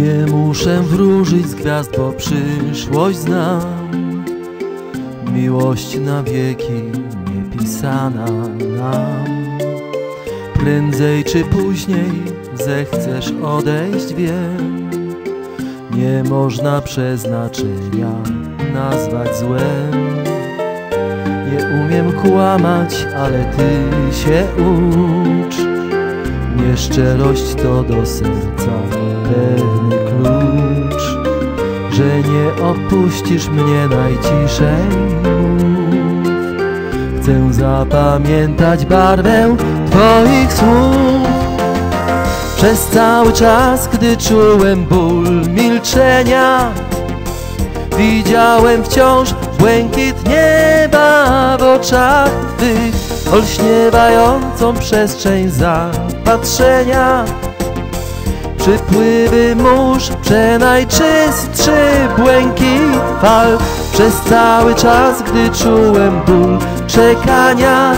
Nie muszę wróżyć z gwiazd, bo przyszłość znam. Miłość na wieki niepisana nam. Prędzej czy później zechcesz odejść, wiem. Nie można przeznaczenia nazwać złem. Nie umiem kłamać, ale ty się ucz. Nieszczerość to do serca pewny klucz Że nie opuścisz mnie najciszej. Chcę zapamiętać barwę Twoich słów. Przez cały czas, gdy czułem ból milczenia Widziałem wciąż błękit nieba w oczach Twych Olśniewającą przestrzeń zapatrzenia Przypływy mórz, przenajczystszy błękit fal. Przez cały czas, gdy czułem ból czekania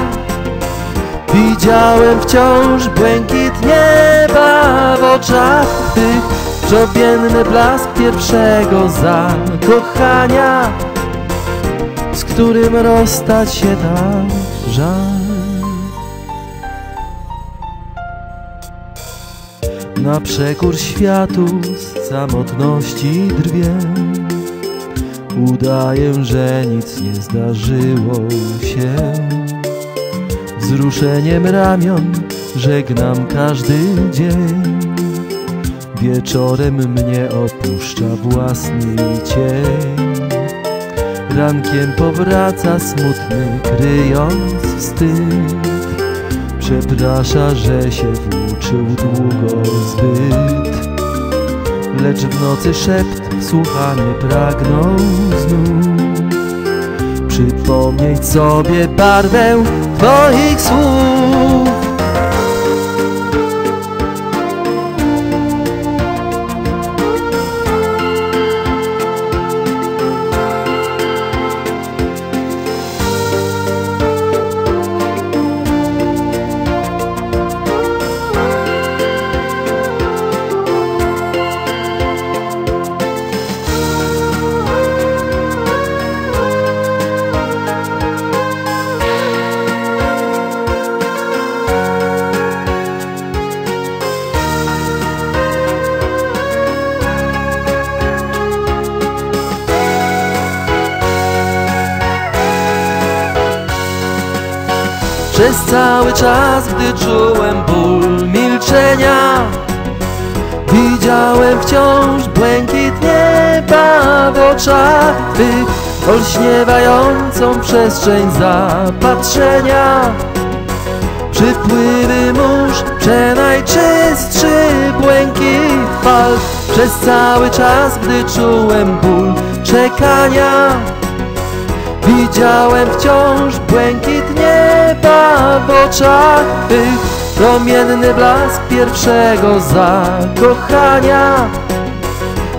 Widziałem wciąż błękit nieba w oczach Twych Żobienny blask pierwszego zakochania Z którym rozstać się tak żal Na przekór światu z samotności drwię Udaję, że nic nie zdarzyło się. Wzruszeniem ramion żegnam każdy dzień. Wieczorem mnie opuszcza własny cień. Rankiem powraca smutny, kryjąc wstyd Przeprasza, że się włóczył długo zbyt. Lecz w nocy szept słuchany pragnął znów. Przypomnieć sobie barwę Twoich słów Przez cały czas, gdy czułem ból milczenia Widziałem wciąż błękit nieba w oczach Twych Olśniewającą przestrzeń zapatrzenia Przypływy mórz, przenajczystszy błękit fal. Przez cały czas, gdy czułem ból czekania Widziałem wciąż błękit oczach Twych Promienny blask pierwszego zakochania.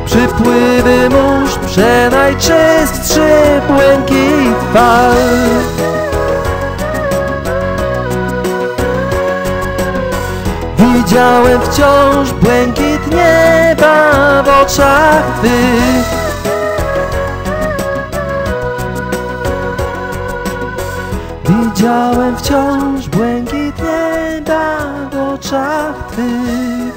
Przypływy mórz, przenajczystszy błękit fal Widziałem wciąż błękit nieba w oczach Twych Widziałem wciąż błękit nieba w oczach Twych